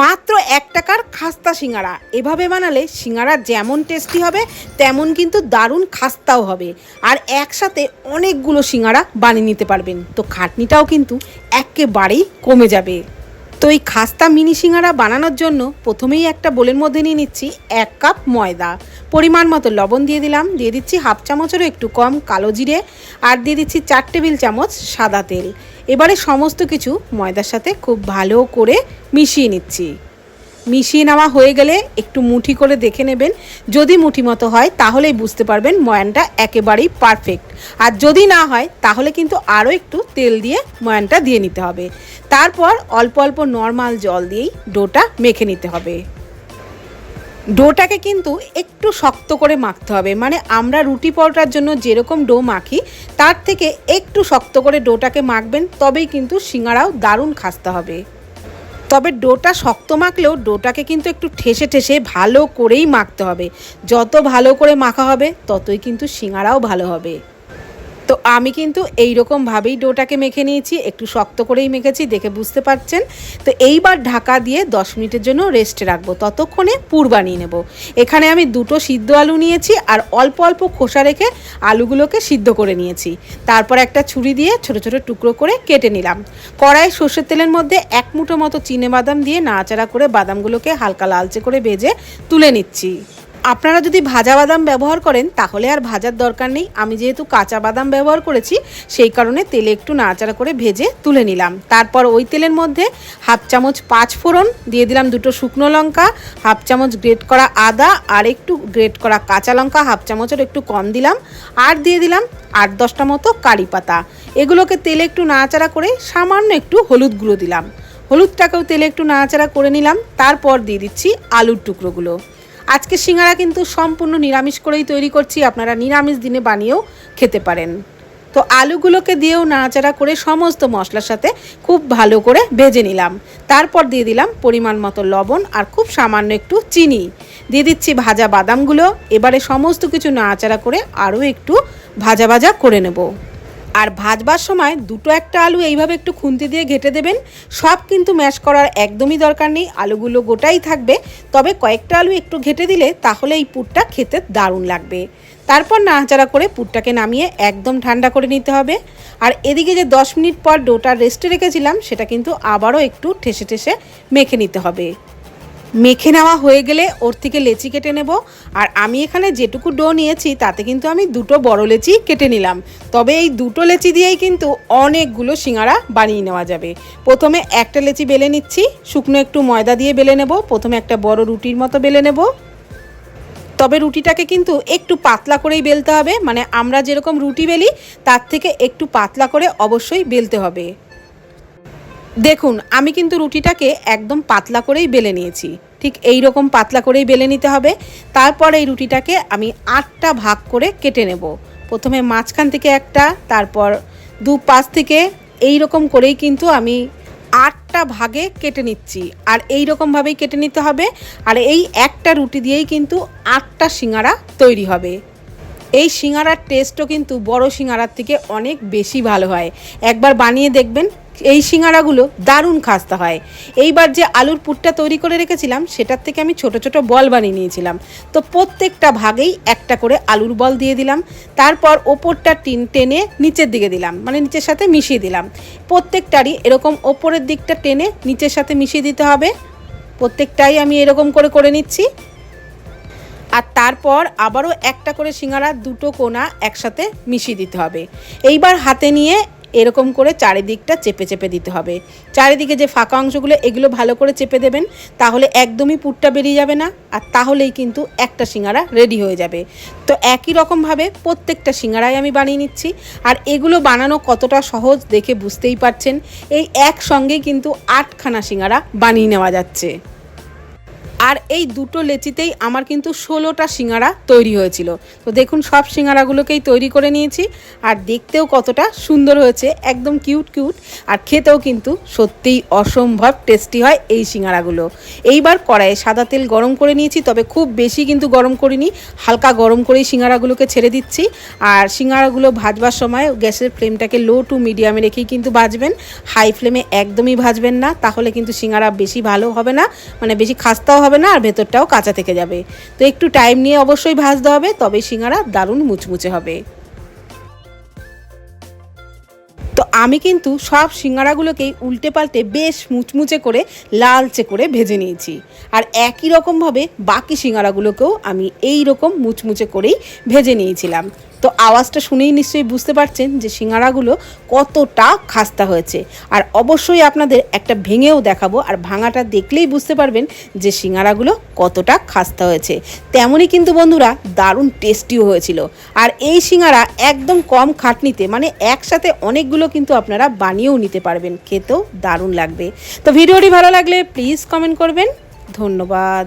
মাত্র এক টাকার খাস্তা সিঙ্গারা। এভাবে বানালে সিঙ্গারা যেমন টেস্টি হবে, তেমন কিন্তু দারুণ খাস্তাও হবে। আর একসাথে অনেকগুলো সিঙ্গারা বানিয়ে নিতে পারবেন। তো খাটনিটাও কিন্তু একেবারেই কমে যাবে। তো এই খাস্তা মিনি সিঙ্গারা বানানোর জন্য প্রথমেই একটা বোলের মধ্যে নিয়ে নিচ্ছি এক কাপ ময়দা। পরিমাণ মতো লবণ দিয়ে দিলাম। দিয়ে দিচ্ছি হাফ চামচেরও একটু কম কালো জিরে আর দিয়ে দিচ্ছি চার টেবিল চামচ সাদা তেল। এবারে সমস্ত কিছু ময়দার সাথে খুব ভালো করে মিশিয়ে নিচ্ছি। মিশিয়ে নেওয়া হয়ে গেলে একটু মুঠি করে দেখে নেবেন। যদি মুঠি মতো হয়, তাহলেই বুঝতে পারবেন ময়ানটা একেবারেই পারফেক্ট আর যদি না হয়, তাহলে কিন্তু আরও একটু তেল দিয়ে ময়ানটা দিয়ে নিতে হবে। তারপর অল্প অল্প নর্মাল জল দিয়েই ডোটা মেখে নিতে হবে। ডোটাকে কিন্তু একটু শক্ত করে মাখতে হবে। মানে আমরা রুটি পরোটার জন্য যেরকম ডো মাখি, তার থেকে একটু শক্ত করে ডোটাকে মাখবেন, তবেই কিন্তু সিঙ্গারাও দারুণ খাসতে হবে। তবে ডোটা শক্ত মাখলেও ডোটাকে কিন্তু একটু ঠেসে ঠেসে ভালো করেই মাখতে হবে। যত ভালো করে মাখা হবে, ততই কিন্তু শিঙাড়াও ভালো হবে। তো আমি কিন্তু এই রকমভাবেই ডোটাকে মেখে নিয়েছি, একটু শক্ত করেই মেখেছি, দেখে বুঝতে পারছেন। তো এইবার ঢাকা দিয়ে দশ মিনিটের জন্য রেস্টে রাখব। ততক্ষণে পুর বানিয়ে নেব। এখানে আমি দুটো সিদ্ধ আলু নিয়েছি আর অল্প অল্প খোসা রেখে আলুগুলোকে সিদ্ধ করে নিয়েছি। তারপর একটা ছুরি দিয়ে ছোট ছোট টুকরো করে কেটে নিলাম। কড়াই সর্ষের তেলের মধ্যে এক মুঠো মতো চিনে বাদাম দিয়ে নাড়াচাড়া করে বাদামগুলোকে হালকা লালচে করে ভেজে তুলে নিচ্ছি। আপনারা যদি ভাজা বাদাম ব্যবহার করেন, তাহলে আর ভাজার দরকার নেই। আমি যেহেতু কাঁচা বাদাম ব্যবহার করেছি, সেই কারণে তেলে একটু নাড়াচাড়া করে ভেজে তুলে নিলাম। তারপর ওই তেলের মধ্যে হাফ চামচ পাঁচ ফোড়ন, দিয়ে দিলাম দুটো শুকনো লঙ্কা, হাফ চামচ গ্রেট করা আদা, আর একটু গ্রেট করা কাঁচা লঙ্কা, হাফ চামচের একটু কম দিলাম। আর দিয়ে দিলাম আট দশটা মতো কারি পাতা। এগুলোকে তেলে একটু নাড়াচাড়া করে সামান্য একটু হলুদ গুঁড়ো দিলাম। হলুদটাকেও তেলে একটু নাড়াচাড়া করে নিলাম। তারপর দিয়ে দিচ্ছি আলুর টুকরোগুলো। আজকে সিঙ্গারা কিন্তু সম্পূর্ণ নিরামিষ করেই তৈরি করছি, আপনারা নিরামিষ দিনে বানিয়েও খেতে পারেন। তো আলুগুলোকে দিয়েও নাড়াচাড়া করে সমস্ত মশলার সাথে খুব ভালো করে ভেজে নিলাম। তারপর দিয়ে দিলাম পরিমাণ মতো লবণ আর খুব সামান্য একটু চিনি। দিয়ে দিচ্ছি ভাজা বাদামগুলো, এবারে সমস্ত কিছু নাড়াচাড়া করে আরও একটু ভাজা ভাজা করে নেব। আর ভাজবার সময় দুটো একটা আলু এইভাবে একটু খুন্তি দিয়ে ঘেটে দেবেন। সব কিন্তু ম্যাশ করার একদমই দরকার নেই, আলুগুলো গোটাই থাকবে। তবে কয়েকটা আলু একটু ঘেটে দিলে তাহলে এই পুরটা খেতে দারুণ লাগবে। তারপর নাড়াচাড়া করে পুরটাকে নামিয়ে একদম ঠান্ডা করে নিতে হবে। আর এদিকে যে দশ মিনিট পর ডোটা রেস্টে রেখেছিলাম, সেটা কিন্তু আবারও একটু ঠেসে ঠেসে মেখে নিতে হবে। মেখে নেওয়া হয়ে গেলে ওর থেকে লেচি কেটে নেব। আর আমি এখানে যেটুকু ডো নিয়েছি, তাতে কিন্তু আমি দুটো বড় লেচি কেটে নিলাম। তবে এই দুটো লেচি দিয়েই কিন্তু অনেকগুলো সিঙ্গারা বানিয়ে নেওয়া যাবে। প্রথমে একটা লেচি বেলে নিচ্ছি, শুকনো একটু ময়দা দিয়ে বেলে নেব, প্রথমে একটা বড় রুটির মতো বেলে নেব। তবে রুটিটাকে কিন্তু একটু পাতলা করেই বেলতে হবে মানে আমরা যেরকম রুটি বেলি, তার থেকে একটু পাতলা করে অবশ্যই বেলতে হবে। দেখুন, আমি কিন্তু রুটিটাকে একদম পাতলা করেই বেলে নিয়েছি। ঠিক এই রকম পাতলা করেই বেলে নিতে হবে। তারপর এই রুটিটাকে আমি আটটা ভাগ করে কেটে নেব। প্রথমে মাঝখান থেকে একটা, তারপর দু পাশ থেকে এই রকম করেই কিন্তু আমি আটটা ভাগে কেটে নিচ্ছি। আর এই রকমভাবেই কেটে নিতে হবে। আর এই একটা রুটি দিয়েই কিন্তু আটটা সিঙ্গারা তৈরি হবে। এই সিঙ্গারার টেস্টও কিন্তু বড় সিঙ্গারার থেকে অনেক বেশি ভালো হয়। একবার বানিয়ে দেখবেন এই সিঙ্গারাগুলো দারুণ খাস্তা হয়। এইবার যে আলুর পুরটা তৈরি করে রেখেছিলাম, সেটার থেকে আমি ছোট ছোট বল বানিয়ে নিয়েছিলাম। তো প্রত্যেকটা ভাগেই একটা করে আলুর বল দিয়ে দিলাম। তারপর ওপরটা টিন টেনে নিচের দিকে দিলাম মানে নিচের সাথে মিশিয়ে দিলাম। প্রত্যেকটারই এরকম ওপরের দিকটা টেনে নিচের সাথে মিশিয়ে দিতে হবে। প্রত্যেকটাই আমি এরকম করে করে নিচ্ছি। আর তারপর আবারও একটা করে সিঙ্গারা দুটো কোনা একসাথে মিশিয়ে দিতে হবে। এইবার হাতে নিয়ে এরকম করে চারিদিকটা চেপে চেপে দিতে হবে। চারিদিকে যে ফাঁকা অংশগুলো, এগুলো ভালো করে চেপে দেবেন, তাহলে একদমই পুরটা বেরিয়ে যাবে না, আর তাহলেই কিন্তু একটা সিঙ্গারা রেডি হয়ে যাবে। তো একই রকমভাবে প্রত্যেকটা সিঙ্গারাই আমি বানিয়ে নিচ্ছি, আর এগুলো বানানো কতটা সহজ দেখে বুঝতেই পারছেন, এই একসঙ্গেই কিন্তু আটখানা সিঙ্গারা বানিয়ে নেওয়া যাচ্ছে। আর এই দুটো লেচিতেই আমার কিন্তু ষোলোটা সিঙ্গারা তৈরি হয়েছিল। তো দেখুন, সব সিঙ্গারাগুলোকেই তৈরি করে নিয়েছি আর দেখতেও কতটা সুন্দর হয়েছে, একদম কিউট কিউট আর খেতেও কিন্তু সত্যিই অসম্ভব টেস্টি হয় এই সিঙ্গারাগুলো। এইবার কড়াইয়ে সাদা তেল গরম করে নিয়েছি, তবে খুব বেশি কিন্তু গরম করিনি, হালকা গরম করেই সিঙ্গারাগুলোকে ছেড়ে দিচ্ছি। আর সিঙ্গারাগুলো ভাজবার সময় গ্যাসের ফ্লেমটাকে লো টু মিডিয়ামে রেখেই কিন্তু ভাজবেন, হাই ফ্লেমে একদমই ভাজবেন না, তাহলে কিন্তু সিঙ্গারা বেশি ভালো হবে না মানে বেশি খাস্তাও হবে না আর ভেতরটাও কাঁচা থেকে যাবে। তো একটু টাইম নিয়ে অবশ্যই ভাজতে হবে, তবে সিঙ্গারা দারুণ মুচমুচে হবে। তো আমি কিন্তু সব সিঙ্গারাগুলোকেই উল্টে পাল্টে বেশ মুচমুচে করে, লালচে করে ভেজে নিয়েছি। আর একই রকমভাবে বাকি সিঙ্গারাগুলোকেও আমি এই রকম মুচমুচে করেই ভেজে নিয়েছিলাম। তো আওয়াজটা শুনেই নিশ্চয়ই বুঝতে পারছেন যে সিঙ্গারাগুলো কতটা খাস্তা হয়েছে। আর অবশ্যই আপনাদের একটা ভেঙেও দেখাবো, আর ভাঙাটা দেখলেই বুঝতে পারবেন যে সিঙ্গারাগুলো কতটা খাস্তা হয়েছে। তেমনই কিন্তু বন্ধুরা দারুণ টেস্টিও হয়েছিল। আর এই সিঙ্গারা একদম কম খাটনিতে মানে একসাথে অনেকগুলো কিন্তু আপনারা বানিয়েও নিতে পারবেন, খেতেও দারুণ লাগবে। তো ভিডিওটি ভালো লাগলে প্লিজ কমেন্ট করবেন। ধন্যবাদ।